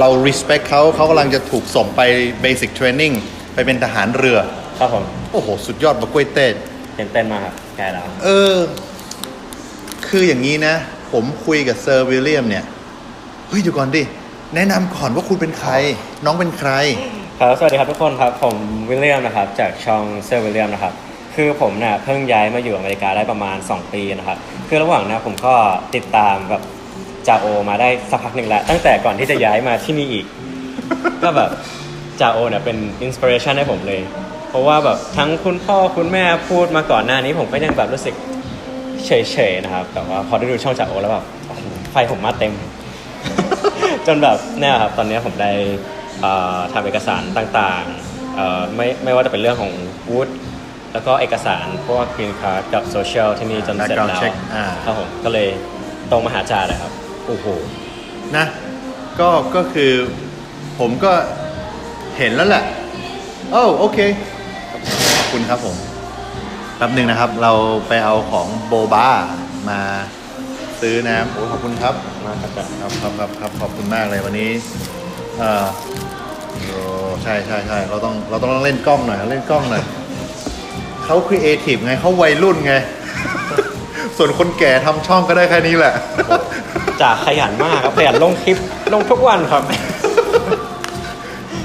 เรา respect เขาเขากำลังจะถูกส่งไป basic training ไปเป็นทหารเรือ ครับผมโอ้โห สุดยอดบะกล้วยเต้นตื่นเต้นมากครับใกล้แล้วเออ คืออย่างนี้นะ ผมคุยกับเซอร์วิลเลียมเนี่ย เฮ้ยเดี๋ยวก่อนดิ แนะนำก่อนว่าคุณเป็นใคร น้องเป็นใคร ครับสวัสดีครับทุกคนครับ ผมวิลเลียมนะครับ จากช่องเซอร์วิลเลียมนะครับ คือผมเนี่ยเพิ่งย้ายมาอยู่อเมริกาได้ประมาณ 2 ปีนะครับ คือระหว่างเนี้ผมก็ติดตามแบบ จาโอมาได้สักพักหนึ่งแล้วตั้งแต่ก่อนที่จะย้ายมาที่นี่อีก ก็แบบจาโอเนี่ยเป็นอินสปิเรชันให้ผมเลย เพราะว่าแบบทั้งคุณพ่อคุณแม่พูดมาก่อนหน้านี้ผมก็ยังแบบรู้สึกเฉยๆนะครับ แต่ว่าพอได้ดูช่องจาโอแล้วแบบโอ้โหไฟผมมาเต็ม จนแบบเนี่ยครับตอนนี้ผมได้เอ่อทำเอกสารต่างๆเอ่อไม่ไม่ว่าจะเป็นเรื่องของวูดแล้วก็เอกสารพวกกรีนคาร์ดกับโซเชียลที่นี่จนเสร็จ Background แล้ว check อ่าครับผมก็เลยตรงมาหาจาเลยครับ โอ้โหนะก็ก็คือผมก็เห็นแล้วแหละโอ้โอเคขอบคุณครับผมแป๊บหนึ่งนะครับ เราไปเอาของโบบามาซื้อน้ำโอ้ขอบคุณครับมากครับครับครับครับครับขอบคุณมากเลยวันนี้เออโอ้ใช่ใช่ใช่เราต้องเราต้องเล่นกล้องหน่อยเล่นกล้องหน่อยเขาครีเอทีฟไงเขาวัยรุ่นไง ส่วนคนแก่ทำช่องก็ได้แค่นี้แหละ จ่าขยันมากครับขยันลงคลิปลงทุกวันครับ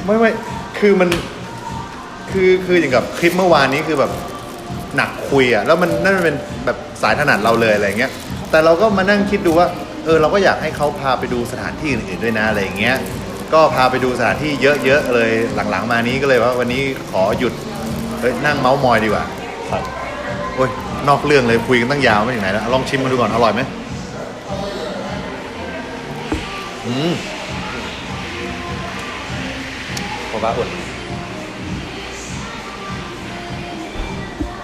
ไม่ไม่คือมันคือคืออย่างกับคลิปเมื่อวานนี้คือแบบหนักคุยอะแล้วมันนั่นมันเป็นแบบสายถนัดเราเลยอะไรเงี้ย แต่เราก็มานั่งคิดดูว่าเออเราก็อยากให้เขาพาไปดูสถานที่อื่นๆด้วยนะอะไรอย่างเงี้ย ก็พาไปดูสถานที่เยอะๆเลยหลังๆ มานี้ก็เลยว่าวันนี้ขอหยุดเฮ้ยนั่งเมาส์มอยดีกว่าครับโอ้ยนอกเรื่องเลยคุยกันตั้งยาวไม่ถึงไหนแล้วลองชิมมาดูก่อนอร่อยไหม อืมผมว่าอุ่น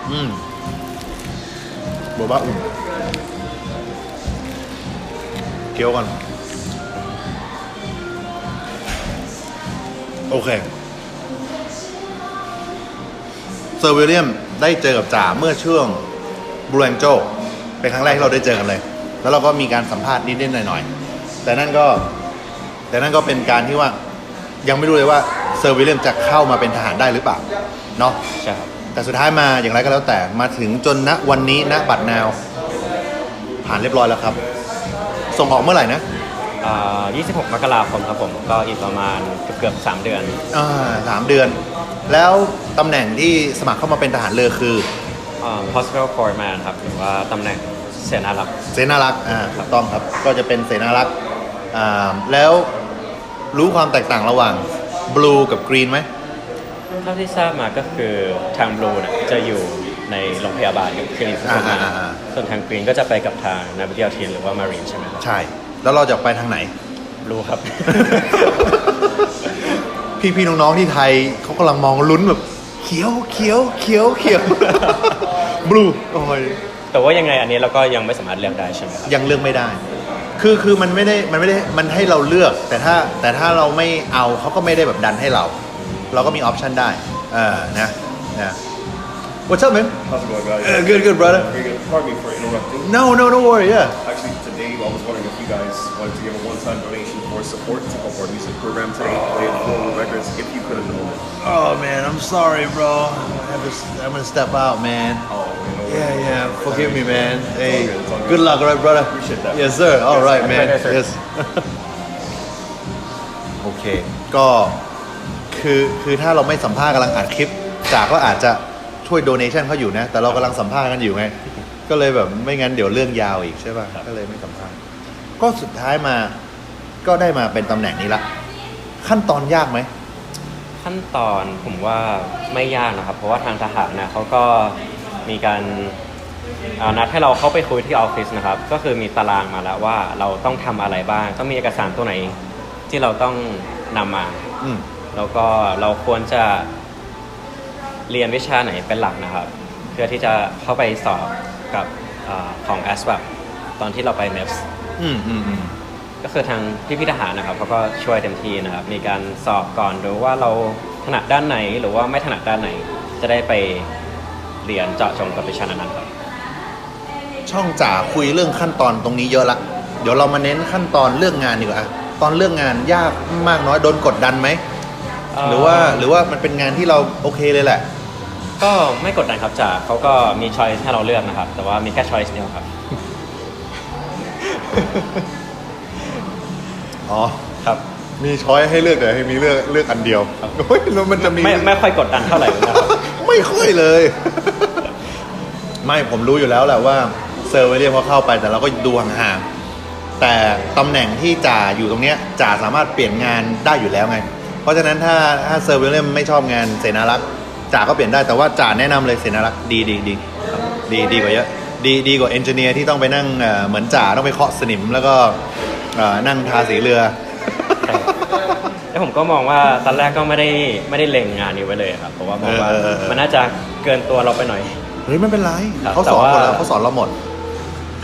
อืมโบบะอุ่น เกี๊ยวก่อนโอเค เซอร์วิลเลียมได้เจอกับจ่าเมื่อช่วงบรูแองโจเป็นครั้งแรกที่เราได้เจอกันเลย แล้วเราก็มีการสัมภาษณ์นิดๆหน่อยๆ แต่นั่นก็ แต่นั่นก็เป็นการที่ว่ายังไม่รู้เลยว่าเซอร์วิลเลียมจะเข้ามาเป็นทหารได้หรือเปล่าเนาะใช่ครับแต่สุดท้ายมาอย่างไรก็แล้วแต่มาถึงจนณวันนี้ณบัตรนาว ผ่านเรียบร้อยแล้วครับ ส่งออกเมื่อไหร่นะอ่า26 มกราคมครับผมก็อีกประมาณเกือบเกือบๆ3เดือนอ่าสามเดือน แล้วตำแหน่งที่สมัครเข้ามาเป็นทหารเรือคือ อ่า hospital foreman ครับหรือว่าตำแหน่งเสนารักษ์เสนารักษ์อ่าถูกต้องครับ ก็จะเป็นเสนารักษ์อ่า แล้วรู้ความแตกต่างระหว่างบลูกับกรีนไหมเท่าที่ทราบมาก็คือทางบลูเนี่ยจะอยู่ในโรงพยาบาลกับคลินิกอ่าทำงานอ่าอ่าส่วนทางกรีนก็จะไปกับทางนาวิก a ทีนหรือว่ามารีนใช่ไหมครับใช่ แล้วเราจะไปทางไหนรู้ครับ พี่ๆน้องๆที่ไทยเขากำลังมองลุ้นแบบเขียวเขียวเขียวเขียวบลูโอ้ยแต่ว่ายังไงอันนี้เราก็ยังไม่สามารถเลือกได้ใช่ไหมครับยังเลือกไม่ได้ คือคือมันไม่ได้มันไม่ได้มันให้เราเลือก แต่ถ้าแต่ถ้าเราไม่เอาเขาก็ไม่ได้แบบดันให้เรา เราก็มีออปชันได้เออนะนะ What's up man How's it going, guys? Uh, good, good, brother. Very good. Pardon me for interrupting. No no don't worry yeah Actually, today I was wondering if you guys wanted to give a one-time donation for support to help our music program today, play the full records, if you could at the moment. Oh man I'm sorry bro I have to, I'm gonna step out man Oh, man, no Yeah worries. yeah forgive me man all Hey good, it's all good. good luck alright brother Appreciate that. Yes sir all right man Yes, sir. yes โอเค ก็คือคือถ้าเราไม่สัมภาษณ์กำลังอัดคลิป จากก็อาจจะช่วยโดเนชันเขาอยู่นะ แต่เรากำลังสัมภาษณ์กันอยู่ไง ก็เลยแบบไม่งั้นเดี๋ยวเรื่องยาวอีกใช่ป่ะ ก็เลยไม่สัมภาษณ์ ก็สุดท้ายมาก็ได้มาเป็นตำแหน่งนี้ละ ขั้นตอนยากไหม ขั้นตอนผมว่าไม่ยากนะครับ เพราะว่าทางทหารนะเขาก็มีการอ่า นัดให้เราเข้าไปคุยที่ออฟฟิศนะครับ ก็คือมีตารางมาแล้วว่าเราต้องทำอะไรบ้าง ต้องมีเอกสารตัวไหนที่เราต้องนำมาอืมแล้วก็เราควรจะเรียนวิชาไหนเป็นหลักนะครับ เพื่อที่จะเข้าไปสอบกับอาของ a s v a p ตอนที่เราไป MEPS อืมอืมอืมก็คือทางพี่พิทหารนะครับเขาก็ช่วยเต็มที่นะครับ มีการสอบก่อนดูว่าเราถนัดด้านไหนหรือว่าไม่ถนัดด้านไหน จะได้ไปเรียนเจาะจงกับวิชานั้นๆครับ ช่องจ๋าคุยเรื่องขั้นตอนตรงนี้เยอะละ เดี๋ยวเรามาเน้นขั้นตอนเรื่องงานดีกว่าอะตอนเรื่องงานยากมากน้อยโดนกดดันไหมหรือว่าหรือว่ามันเป็นงานที่เราโอเคเลยแหละ ก็ไม่กดดันครับจ่าเขาก็มีช้อยให้เราเลือกนะครับ แต่ว่ามีแค่ช้อยส์เดียวครับ อ๋อครับ มีช้อยให้เลือกแต่ให้มีเลือกเลือกอันเดียวครับเฮ้ยแล้วมันจะมีไม่ไม่ค่อยกดดันเท่าไหร่นะครับไม่ค่อยเลย ไม่ผมรู้อยู่แล้วแหละว่าเซอร์เวเลียมเขาเข้าไป แต่เราก็ดูห่างๆแต่ตำแหน่งที่จ่าอยู่ตรงเนี้ยจ่าสามารถเปลี่ยนงานได้อยู่แล้วไง เพราะฉะนั้นถ้าถ้าเซอร์เวเลียมไม่ชอบงานเสนารักษ์จ่าก็เปลี่ยนได้แต่ว่าจ่าแนะนำเลยเสนารักษ์ดีดีดีดีดีกว่าเยอะดีดีกว่าเอนจิเนียร์ที่ต้องไปนั่งเหมือนจ่าต้องไปเคาะสนิมแล้วก็นั่งทาสีเรือแล้วผมก็มองว่าตอนแรกก็ไม่ได้ไม่ได้เล็งงานนี้ไว้เลยครับเพราะว่ามองว่ามันน่าจะเกินตัวเราไปหน่อยเฮ้ยไม่เป็นไรเขาสอนหมดแต่ว่าแล้วเขาสอนเราหมด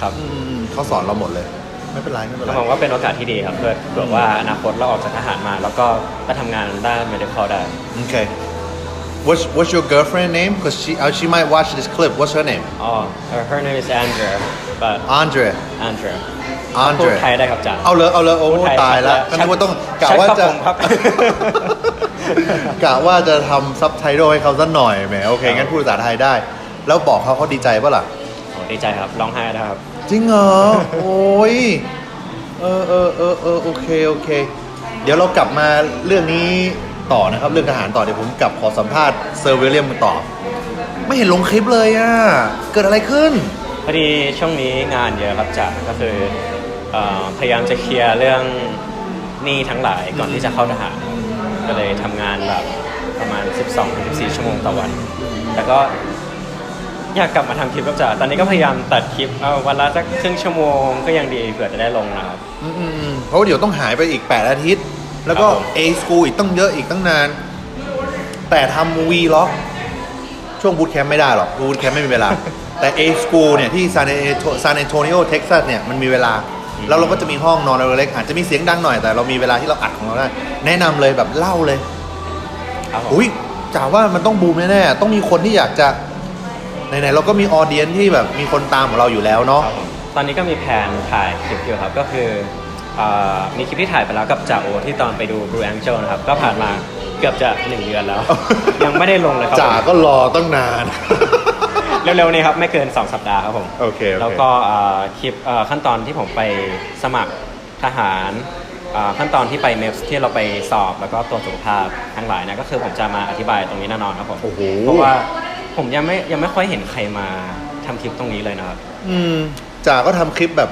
ครับอืมเขาสอนเราหมดเลย ไม่เป็นไรไม่เป็นไร ก็มองว่าเป็นโอกาสที่ดีครับ เพื่อเผื่อว่าอนาคตเราออกจากทหารมา แล้วก็ไปทำงานด้าน medical ได้ Okay. What's What's your girlfriend name? Cause she uh, she might watch this clip. What's her name? อ๋อ her her name is Andrea but Andrea. Andrea พูด Andrea. ไทยได้ครับจ่าเอาเลยเอาเลยโอ้พูดไทตายแล้วชัก็ดนึกว่าต้องกะชัดว่าครับจะผมครับ กะว่าจะทำซับไตเติลให้เขาสักหน่อยแหมโอเคงั้นพูดภาษาไทยได้ แล้วบอกเขาเขาดีใจปะล่ะ โอ้ดีใจครับร้องไห้นะครับ จริงเหรอ โอ้ย เออเออเออเออโอเค โอเค เดี๋ยวเรากลับมาเรื่องนี้ต่อนะครับ เรื่องทหารต่อเดี๋ยวผมกลับขอสัมภาษณ์เซอร์เวเลียมต่อ ไม่เห็นลงคลิปเลยอะ เกิดอะไรขึ้น พอดีช่วงนี้งานเยอะครับจ่าก็คือเอ่อพยายามจะเคลียร์เรื่องหนี้ทั้งหลายก่อนที่จะเข้าทหาร ก็เลยทำงานแบบประมาณ 12-14 ชั่วโมงต่อวัน แต่ก็ อยากกลับมาทำคลิปครับจ่าตอนนี้ก็พยายามตัดคลิปเอาวันละสักครึ่งชั่วโมงก็ยังดีเผื่อจะได้ลงนะครับ อืมอืมอืมเพราะว่าเดี๋ยวต้องหายไปอีก 8 อาทิตย์ แล้วก็ ครับผม A School อีกตั้งเยอะอีกตั้งนาน แต่ทำวีล็อกช่วงบูตแคมป์ไม่ได้หรอกบูตแคมป์ไม่มีเวลา แต่ A School เนี่ย ที่ซานซานแอนโทนิโอเท็กซัสเนี่ย มันมีเวลา แล้วเราก็จะมีห้องนอนเล็กๆอาจจะมีเสียงดังหน่อยแต่เรามีเวลาที่เราอัดของเราได้ แนะนำเลยแบบเล่าเลย ครับผม อุ้ยจ๋าว่ามันต้องบูมแน่ๆ ต้องมีคนที่อยากจะ ไหนๆเราก็มีออเดียนที่แบบมีคนตามของเราอยู่แล้วเนาะครับผมตอนนี้ก็มีแผนถ่ายคลิปอยู่ครับก็คือเอ่อมีคลิปที่ถ่ายไปแล้วกับจ่าโอที่ตอนไปดู Blue Angel นะครับ ก็ผ่านมาเกือบจะหนึ่งเดือนแล้ว ยังไม่ได้ลงเลยครับจ๋าก็รอตั้งนานเร็วๆนี้ครับ ไม่เกิน 2 สัปดาห์ครับผม โอเคโอเค แล้วก็เอ่อคลิปเอ่อขั้นตอนที่ผมไปสมัครทหารเอ่อขั้นตอนที่ไปเมฟที่เราไปสอบแล้วก็ตรวจสุขภาพทั้งหลายนะก็คือผมจะมาอธิบายตรงนี้แน่นอนครับผม โอ้โห เพราะว่า ผมยังไม่ยังไม่ค่อยเห็นใครมาทำคลิปตรงนี้เลยนะครับ อืมจ๋าก็ทำคลิปแบบ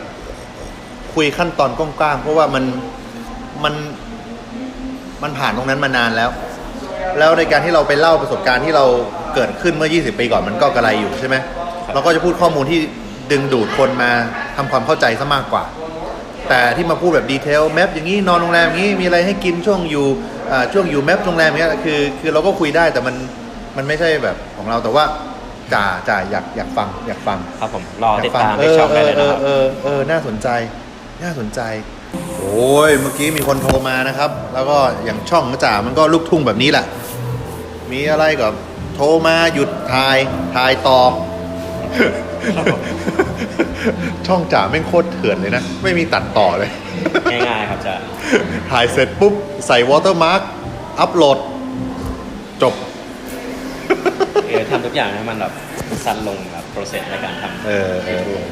คุยขั้นตอนกว้างๆเพราะว่ามันมันมันผ่านตรงนั้นมานานแล้ว แล้วในการที่เราไปเล่าประสบการณ์ที่เราเกิดขึ้นเมื่อ 20 ปีก่อนมันก็กระไรอยู่ใช่ไหมครับเราก็จะพูดข้อมูลที่ดึงดูดคนมาทำความเข้าใจซะมากกว่า แต่ที่มาพูดแบบดีเทลแมปอย่างนี้นอนโรงแรมอย่างนี้มีอะไรให้กินช่วงอยู่อ่าช่วงอยู่แมปโรงแรมอย่างเงี้ยคือคือเราก็คุยได้แต่มัน มันไม่ใช่แบบของเราแต่ว่าจ่าจ่าอยากอยากฟังอยากฟังครับผมรอติดยกฟังตามในช่องได้เลยเอนะอครับเออเออเออน่าสนใจน่าสนใจ โอ้ยเมื่อกี้มีคนโทรมานะครับ แล้วก็อย่างช่องจ่ามันก็ลูกทุ่งแบบนี้แหละ มีอะไรก็โทรมาหยุดถ่ายถ่ายต่อช่องจ่าแม่งโคตรเถื่อนเลยนะ ไม่มีตัดต่อเลย ง่ายๆครับจะถ่ายเสร็จปุ๊บ ใส่วอเตอร์มาร์กอัพโหลด จบเออ ทำทุกอย่างให้มันแบบสั้นลงแบบโปรเซสในการทำเออเออเออ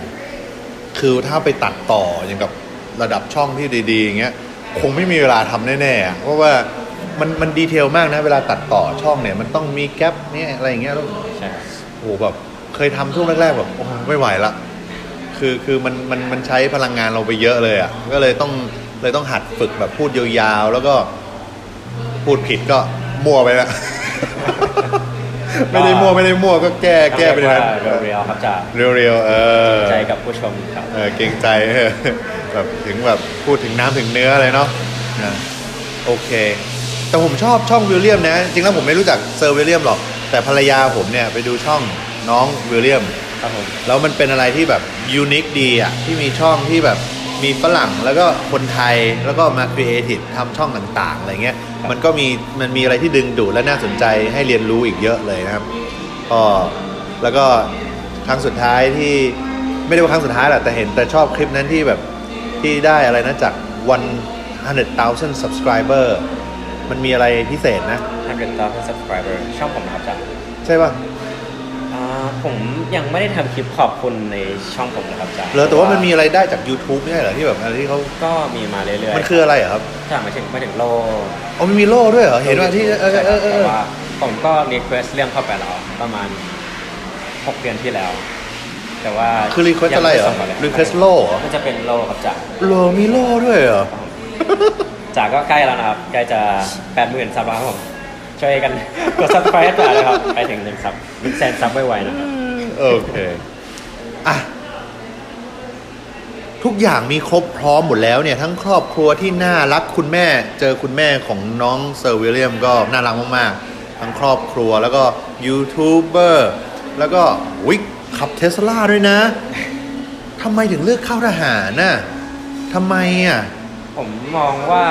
คือถ้าไปตัดต่ออย่างกับระดับช่องที่ดีๆอย่างเงี้ยคงไม่มีเวลาทำแน่ๆอะเพราะว่ามันมันดีเทลมากนะ เวลาตัดต่อช่องเนี่ยมันต้องมีแกลบเนี่ยอะไรอย่างเงี้ยแล้วใช่ครับโอ้โหแบบเคยทำช่วงแรกๆแบบโอ้ไม่ไหวละ คือคือมันมันมันใช้พลังงานเราไปเยอะเลยอะ ก็เลยต้องเลยต้องหัดฝึกแบบพูดยาวๆ แล้วก็พูดผิดก็มั่วไปละ ไม่ได้มั่วไม่ได้มั่วก็แก้แก้ไปเลยเรียวๆครับจะเรียวๆเออใจกับผู้ชมครับเออเกรงใจเออแบบถึงแบบพูดถึงน้ำถึงเนื้อเลยเนาะนะโอเค แต่ผมชอบช่องวิลเลียมนะ จริงแล้วผมไม่รู้จักเซอร์วิลเลียมหรอก แต่ภรรยาผมเนี่ยไปดูช่องน้องวิลเลียมครับผมแล้วมันเป็นอะไรที่แบบยูนิคดีอะที่มีช่องที่แบบ มีฝรั่งแล้วก็คนไทยแล้วก็มาครีเอทีฟทำช่องต่างๆอะไรเงี้ยมันก็มีมันมีอะไรที่ดึงดูดและน่าสนใจให้เรียนรู้อีกเยอะเลยนะครับก็แล้วก็ครั้งสุดท้ายที่ไม่ได้ว่าครั้งสุดท้ายแหละแต่เห็นแต่ชอบคลิปนั้นที่แบบที่ได้อะไรนะจากวัน100,000 subscriber มันมีอะไรพิเศษนะ 100,000 subscriber ช่องผมนะครับจ๊ะใช่ป่ะ อ่าผมยังไม่ได้ทำคลิปขอบคุณในช่องผมนะครับจ๊ะเหรอแต่ว่ามันมีอะไรได้จาก YouTube ไม่ใช่เหรอที่แบบอะไรที่เขาก็มีมาเรื่อยๆมันคืออะไรเหรอครับจ้ะมาถึงมาถึงโลอ๋อมันมีโล่ด้วยเหรอเห็นว่าที่เออใช่เอครับอเออแต่เออว่าผมก็ request เรื่องเข้าไปแล้วประมาณ6เดือนที่แล้ว แต่ว่าคือ request อะไรเหรอยังม่ส่งมาลย request โล่เหรอมันจะเป็นโลครับจ๊ะโลมีโล่ด้วยเหรอจ๋าก็ใกล้แล้วนะครับ ใกล้จะแปดหมื่นซับแล้วครับผม ช่วยกันกดซับสไครต์จ๋าเลยครับ ไปถึงหนึ่งซับหนึ่งแสนซับไวๆนะครับโอเคอะทุกอย่างมีครบพร้อมหมดแล้วเนี่ย ทั้งครอบครัวที่น่ารักคุณแม่ เจอคุณแม่ของน้องเซอร์วิลเลียมก็น่ารักมากๆ ทั้งครอบครัวแล้วก็ยูทูบเบอร์แล้วก็วิกขับเทสลาด้วยนะทำไมถึงเลือกเข้าทหารน่ะทำไมอะ ผมมองว่า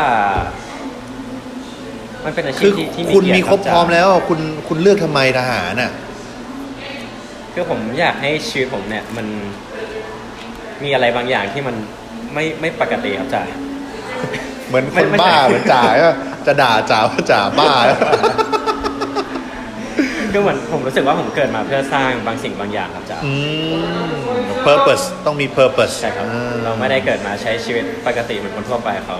มันเป็นอาชีคืพอที่ที่คุณเกียมีติครบจ๋าพร้อมแล้วอะคุณคุณเลือกทำไมทหารน่ะ คือผมอยากให้ชีวิตผมเนี่ยมันมีอะไรบางอย่างที่มันไม่ไม่ปกติครับจ๋าเหมือนคไม่นไม่บ้าใช่เหมือนจ่าอะจะด่าจ่าว่าจ่าบ้า คือเหมือนผมรู้สึกว่าผมเกิดมาเพื่อสร้างบางสิ่งบางอย่างครับจ๋าอืม purpose ต้องมี purpose ใช่ครับ อ่เราไม่ได้เกิดมาใช้ชีวิตปกติเหมือนคนทั่วไปเขา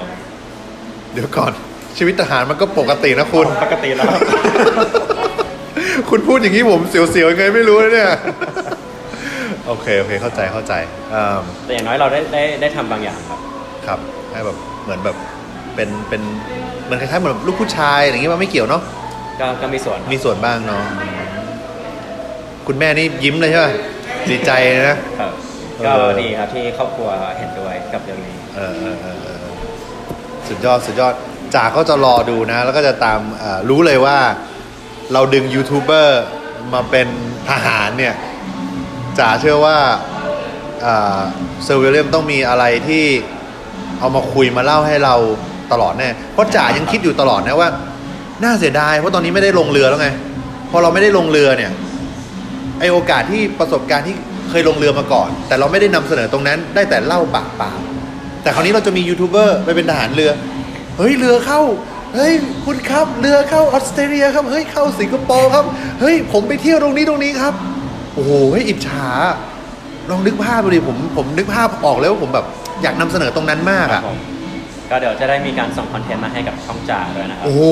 เดี๋ยวก่อน ชีวิตทหารมันก็ปกตินะคุณ ปกติแล้วครับคุณพูดอย่างนี้ผมเสียวๆยังไงไม่รู้นะเนี่ย โอเค โอเค เข้าใจเข้าใจอ่าแต่อย่างน้อยเราได้ได้ได้ทำบางอย่างครับ ครับ ให้แบบเหมือนแบบเป็นเป็นเหมือนคล้ายๆเหมือนลูกผู้ชายอะไรอย่างงี้ว่าไม่เกี่ยวเนาะ ก็ก็มีส่วนครับมีส่วนบ้างเนาะ คุณแม่นี่ยิ้มเลยใช่ไหมดีใจนะ ครับเออก็ดีครับที่ครอบครัวเห็นด้วยกับเรื่องนี้ เออเออเออเออสุดยอดสุดยอด จ่าก็จะรอดูนะ แล้วก็จะตามรู้เลยว่าเราดึงยูทูบเบอร์มาเป็นทหารเนี่ยจ่าเชื่อว่าเซอร์วิลเลียมต้องมีอะไรที่เอามาคุยมาเล่าให้เราตลอดแน่เพราะจ่ายังคิดอยู่ตลอดนะว่า น่าเสียดายเพราะตอนนี้ไม่ได้ลงเรือแล้วไงพอเราไม่ได้ลงเรือเนี่ยไอโอกาสที่ประสบการณ์ที่เคยลงเรือมาก่อน แต่เราไม่ได้นำเสนอตรงนั้นได้แต่เล่าปากเปล่าแต่คราวนี้เราจะมียูทูบเบอร์ไปเป็นทหารเรือ เฮ้ยเรือเข้า เฮ้ยคุณครับเรือเข้าออสเตรเลียครับ เฮ้ยเข้าสิงคโปร์ครับ เฮ้ยผมไปเที่ยวตรงนี้ตรงนี้ครับ โอ้โหเฮ้ยอิจฉา ลองนึกภาพดูดิผมผมนึกภาพออกแล้วว่าผมแบบอยากนำเสนอตรงนั้นมากครัอะบผมก็เดี๋ยวจะได้มีการส่งคอนเทนต์มาให้กับช่องจ่าด้วยนะครับ โอ้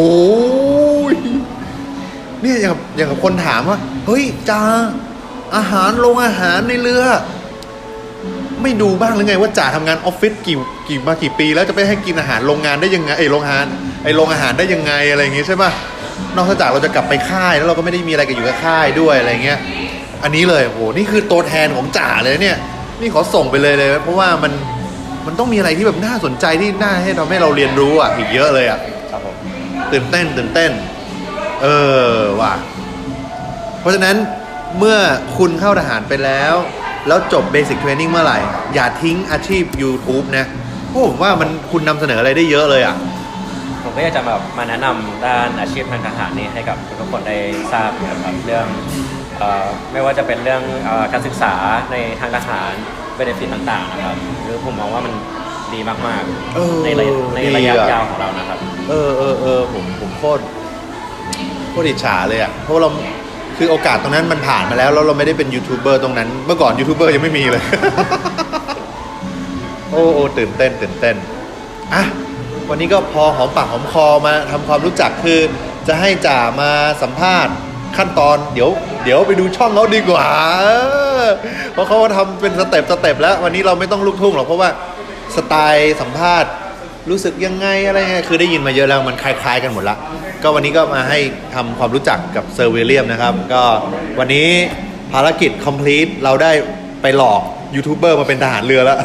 ยเนี่ยอย่างกับอย่างกับคนถามว่า เฮ้ยจ้าอาหารโรงอาหารในเรือ ไม่ดูบ้างหรือไงว่าจ่าทำงานออฟฟิศกี่กี่มากี่ปี แล้วจะไปให้กินอาหารโรงงานได้ยังไงไอโรงอาหารไอโรงอาหารได้ยังไงอะไรอย่างงี้ใช่ปะนอกจากเราจะกลับไปค่ายแล้วเราก็ไม่ได้มีอะไรกันอยู่กับค่ายด้วยอะไรเงี้ยอันนี้เลยโอ้โหนี่คือตัวแทนของจ่าเลยเนี่ย นี่ขอส่งไปเลยเลย เพราะว่ามันมันต้องมีอะไรที่แบบน่าสนใจที่น่าให้ทำให้เราเรียนรู้อะอีกเยอะเลยอะครับผมตื่นเต้นตื่นเต้น เออว่ะเพราะฉะนั้นเมื่อคุณเข้าทหารไปแล้ว แล้วจบเบสิ c เทรนนิ่งเมื่อไหร่ อย่าทิ้งอาชีพ YouTube นะเพราะผมว่ามันคุณนำเสนออะไรได้เยอะเลยอะ ผมก็อยากจะแบบมาแนะนำด้านอาชีพทางทหารนี่ให้กับทุกคนได้ทราบนะครับเรื่องเอ่อไม่ว่าจะเป็นเรื่องเออการศึกษาในทางทหารเบนฟิตต่างๆนะครับคือผมมองว่ามันดีมากเออๆในระยะในระยะดีอะ ยาวของเรานะครับ เออเออเออผมผมโคตรโคตรอิจฉาเลยอะเพราะว่าเรา คือโอกาสตรงนั้นมันผ่านมาแล้วแล้วเราไม่ได้เป็นยูทูบเบอร์ตรงนั้น เมื่อก่อนยูทูบเบอร์ยังไม่มีเลย โอ้โอ้ตื่นเต้นตื่นเต้นอะวันนี้ก็พอหอมปากหอมคอมาทำความรู้จักคือ จะให้จ่ามาสัมภาษณ์ขั้นตอนเดี๋ยว เดี๋ยวไปดูช่องเขาดีกว่า เพราะเขาทำเป็นสเต็ปสเต็ปแล้ว วันนี้เราไม่ต้องลูกทุ่งหรอกเพราะว่าสไตล์สัมภาษณ์ รู้สึกยังไงอะไรยังไงคือได้ยินมาเยอะแล้วมันคล้าย ๆ กันหมดละ ก็วันนี้ก็มาให้ทำความรู้จักกับเซอร์วิลเลียมนะครับ ก็วันนี้ภารกิจ complete เราได้ไปหลอกยูทูบเบอร์มาเป็นทหารเรือแล้ว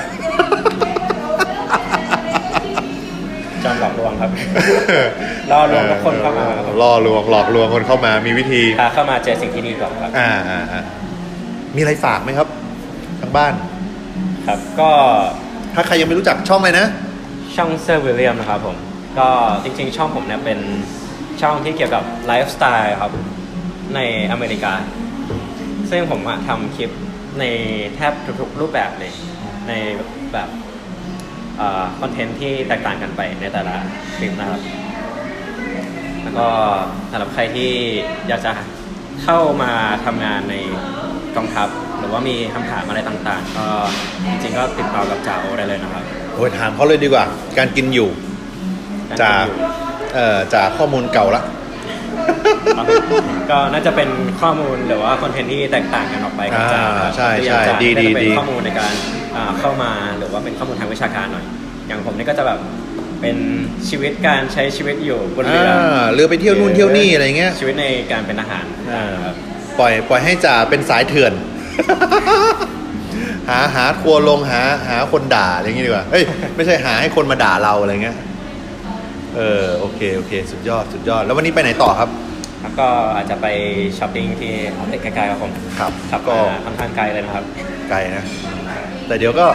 จอมหลอกลวงครับล่อลวงทุกคนเข้ามาครับผมล่อลวงหลอกลวงคนเข้ามามีวิธีพาเข้ามาเจอสิ่งที่ดีก่อนครับ อ่าอ่าอ่ามีอะไรฝากไหมครับทางบ้าน ครับ ก็ถ้าใครยังไม่รู้จักช่องเลยนะ ช่องเซอร์วิลเลียมนะครับผม ก็จริงๆ ช่องผมเนี่ยเป็นช่องที่เกี่ยวกับไลฟ์สไตล์ครับในอเมริกา ซึ่งผมอะทำคลิปในแทบทุกๆรูปแบบเลย ในแบบคอนเทนต์ที่แตกต่างกันไปในแต่ละคลิปนะครับ แล้วก็สำหรับใครที่อยากจะเข้ามาทำงานในกองทัพ หรือว่ามีคำถามอะไรต่างๆ ก็จริงๆก็ติดต่อกับจ่าโอได้เลยนะครับ โอ้ยถามเขาเลยดีกว่า การกินอยู่ จากเอ่อจากข้อมูลเก่าละครับก็น่าจะเป็นข้อมูลหรือว่าคอนเทนต์ที่แตกต่างกันออกไปกับจ่าครับอ่าใช่คืออย่างใช่จ่าดีก็ดีจะเป็ดีนข้อมูลในการอ่าเข้ามาหรือว่าเป็นข้อมูลทางวิชาการหน่อย อย่างผมนี่ก็จะแบบเป็นชีวิตการใช้ชีวิตอยู่บนเรืออ่าเรือไปเที่ยวนู่นเที่ยวนี่อะไรเงี้ย ชีวิตในการเป็นทหารอ่าครับปล่อยปล่อยให้จ่าเป็นสายเถื่อน หาหาครัวลงหาหาคนด่าอะไรอย่างงี้ดีกว่าเอ้ยไม่ใช่หาให้คนมาด่าเราอะไรเงี้ยเออโอเคโอเค สุดยอดสุดยอด แล้ววันนี้ไปไหนต่อครับ แล้วก็อาจจะไปช้อปปิ้งที่เอาเล็กใกล้ๆครับผมครับขับก็มาค่อนข้างไกลเลยนะครับไกลนะ แต่เดี๋ยวก็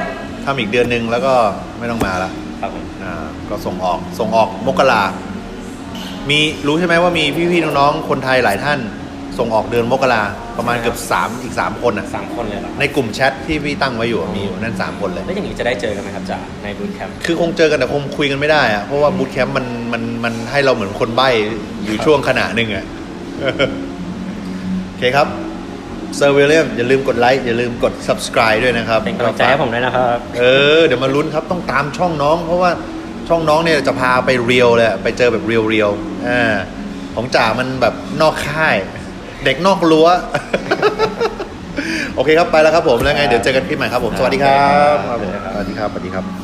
ทำอีกเดือนหนึ่งแล้วก็ไม่ต้องมาละครับผมอ่าก็ส่งออกส่งออกมกรามีรู้ใช่ไหมว่ามีพี่ๆน้องๆคนไทยหลายท่าน ส่งออกเดือนมกราประมาณเกือบสามอีกสามคนอะสามคนเลยเหรอในกลุ่มแชทที่พี่ตั้งไว้อยู่อะมีอยู่นั่นสามคนเลย แล้วอย่างนี้จะได้เจอกันไหมครับจ่าในบูธแคมป์ คือคงเจอกันแต่คงคุยกันไม่ได้อะเพราะว่าบูตแคมป์มันมันมันให้เราเหมือนคนใบ้อยู่ช่วงขณะหนึ่งอะโอเคครับเซอร์วิลเลียมอย่าลืมกดไลค์อย่าลืมกด subscribe ด้วยนะครับเป็นกำลังใจให้ผมด้วยนะครับ เออ เดี๋ยวมาลุ้นครับต้องตามช่องน้อง เพราะว่าช่องน้องเนี่ยจะพาไปเรียวเลยอะไปเจอแบบเรียวเรียวๆอ่าของจ่ามันแบบนอกค่าย เด็กนอกรั้ว โอเคครับไปแล้วครับผมแล้วไงเดี๋ยวเจอกันคลิปใหม่ครับผมสวัสดีครับสวัสดีครับสวัสดีครับสวัสดีครับ